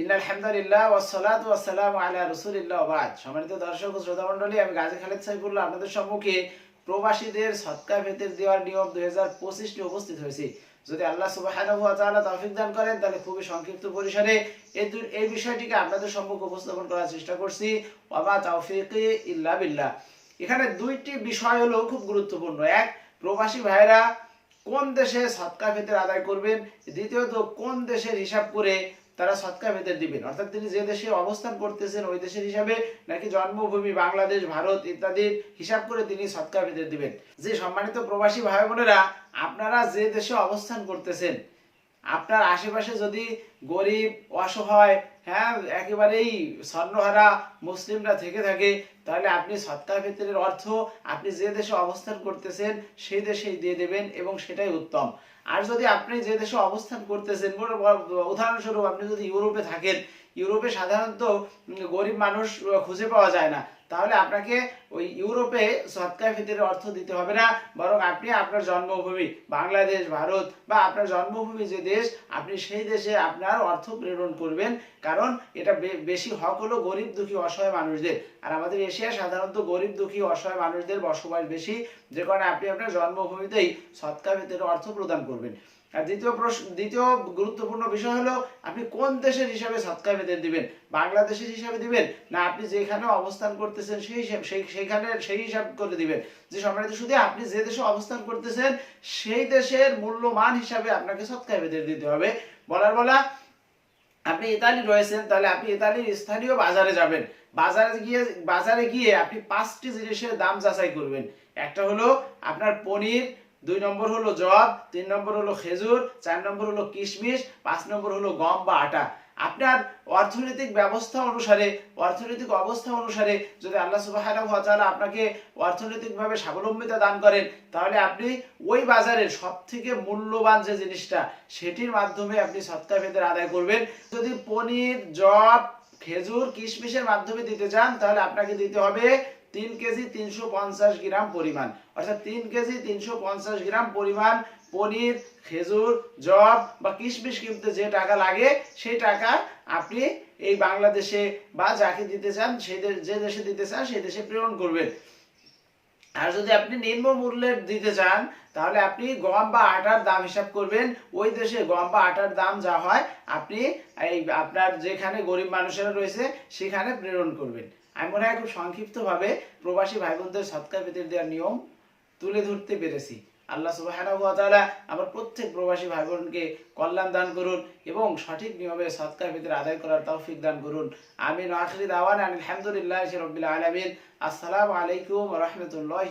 ইন্নাল হামদুলিল্লাহ ওয়াসসালাতু আলা রাসূলিল্লাহ বাদ। সম্মানিত দর্শক আমি আপনাদের সম্মুখে প্রবাসীদের দেওয়ার নিয়ম 2025 নিয়ে উপস্থিত যদি আল্লাহ করেন, তাহলে খুবই সংক্ষিপ্ত পরিসরে এই বিষয়টিকে আপনাদের সম্মুখে উপস্থাপন করার চেষ্টা করছি। ইল্লা বিল্লাহ। এখানে দুইটি বিষয় হলো খুব গুরুত্বপূর্ণ। এক, প্রবাসী ভাইরা কোন দেশে সৎকা ভেতের আদায় করবেন? দ্বিতীয়ত, কোন দেশের হিসাব করে তারা সৎকা ভেতর দিবেন। অর্থাৎ তিনি যে দেশে অবস্থান করতেছেন, ওই দেশের হিসাবে নাকি জন্মভূমি, বাংলাদেশ, ভারত ইত্যাদির হিসাব করে তিনি সৎকা ভেতর দিবেন। যে সম্মানিত প্রবাসী ভাই বোনেরা আপনারা যে দেশে অবস্থান করতেছেন আপনার আশেপাশে যদি গরিব, অসহায় হ্যাঁ একেবারেই স্বর্ণহারা মুসলিমরা থেকে থাকে, তাহলে আপনি সৎকা ফিতরের অর্থ আপনি যে দেশে অবস্থান করতেছেন, সেই দেশেই দিয়ে দেবেন এবং সেটাই উত্তম। আর যদি আপনি যে দেশে অবস্থান করতেছেন উদাহরণস্বরূপ আপনি যদি ইউরোপে থাকেন, ইউরোপে সাধারণত গরিব মানুষ খুঁজে পাওয়া যায় না। তাহলে আপনাকে ওই ইউরোপে সৎকা ফিতরের অর্থ দিতে হবে না, বরং আপনি আপনার জন্মভূমি, বাংলাদেশ, ভারত, বা আপনার জন্মভূমি যে দেশ, আপনি সেই দেশে আপনার অর্থ প্রেরণ করবেন। কারণ এটা বেশি হক হলো গরিব, দুঃখী, অসহায় মানুষদের। আর আমাদের এশিয়া সাধারণত গরিব, দুঃখী, অসহায় মানুষদের বসবাস বেশি, যে কারণে আপনি আপনার জন্মভূমিতেই সৎকা ফিতরের অর্থ প্রদান করবেন। আর দ্বিতীয় প্রশ্ন, দ্বিতীয় গুরুত্বপূর্ণ বিষয় হলো, আপনি কোন দেশের হিসাবে সৎকা বেতন দিবেন? বাংলাদেশের হিসাবে দিবেন? না, আপনি যেখানে অবস্থান করতেছেন সেই হিসাব, সেই সেইখানে সেই হিসাব করে দিবেন। যে সম্মানিত শুধু আপনি যে দেশে অবস্থান করতেছেন, সেই দেশের মূল্যমান হিসাবে আপনাকে সৎকা বেতন দিতে হবে। বলার বলা, আপনি ইতালি রয়েছেন, তাহলে আপনি ইতালির স্থানীয় বাজারে যাবেন। বাজারে গিয়ে বাজারে গিয়ে আপনি পাঁচটি জিনিসের দাম যাচাই করবেন। একটা হলো আপনার পনির, দুই নম্বর হলো জব তিন নম্বর হলো খেজুর, চার নম্বর হলো কিশমিশ, পাঁচ নম্বর হলো গম বা আটা। আপনার অর্থনৈতিক ব্যবস্থা অনুসারে, অর্থনৈতিক অবস্থা অনুসারে যদি আল্লাহ তাআলা আপনাকে অর্থনৈতিকভাবে স্বাবলম্বিতা দান করেন, তাহলে আপনি ওই বাজারের সব থেকে মূল্যবান যে জিনিসটা, সেটির মাধ্যমে আপনি সৎকা ভেদের আদায় করবেন। যদি পনির জব খেজুর, কিশমিশের মাধ্যমে দিতে চান, তাহলে আপনাকে দিতে হবে তিন কেজি তিনশো পঞ্চাশ গ্রাম পরিমাণ। অর্থাৎ তিন কেজি তিনশো পঞ্চাশ গ্রাম পরিমাণ পনির, খেজুর জব বা কিশমিশ কিনতে যে টাকা লাগে, সেই টাকা আপনি এই বাংলাদেশে বা যাকে দিতে চান সেই যে দেশে দিতে চান সেই দেশে প্রেরণ করবেন। আর যদি আপনি নিম্ন মূল্যের দিতে চান, তাহলে আপনি গম বা আটার দাম হিসাব করবেন। ওই দেশে গম বা আটার দাম যা হয়, আপনি এই আপনার যেখানে গরিব মানুষেরা রয়েছে, সেখানে প্রেরণ করবেন। আমি মনে হয় খুব সংক্ষিপ্তভাবে প্রবাসী ভাই বোনদের সৎকার পেতে দেওয়ার নিয়ম তুলে ধরতে পেরেছি। আল্লাহ সুবাহ আমার প্রত্যেক প্রবাসী ভাই বোনকে কল্যাণ দান করুন এবং সঠিক নিয়মে সৎকার ভিতরে আদায় করার তৌফিক দান করুন। আমিন আখরি দাওয়ান আলহামদুলিল্লাহ রবিল আলমিন। আসসালামু আলাইকুম রহমতুল্লাহ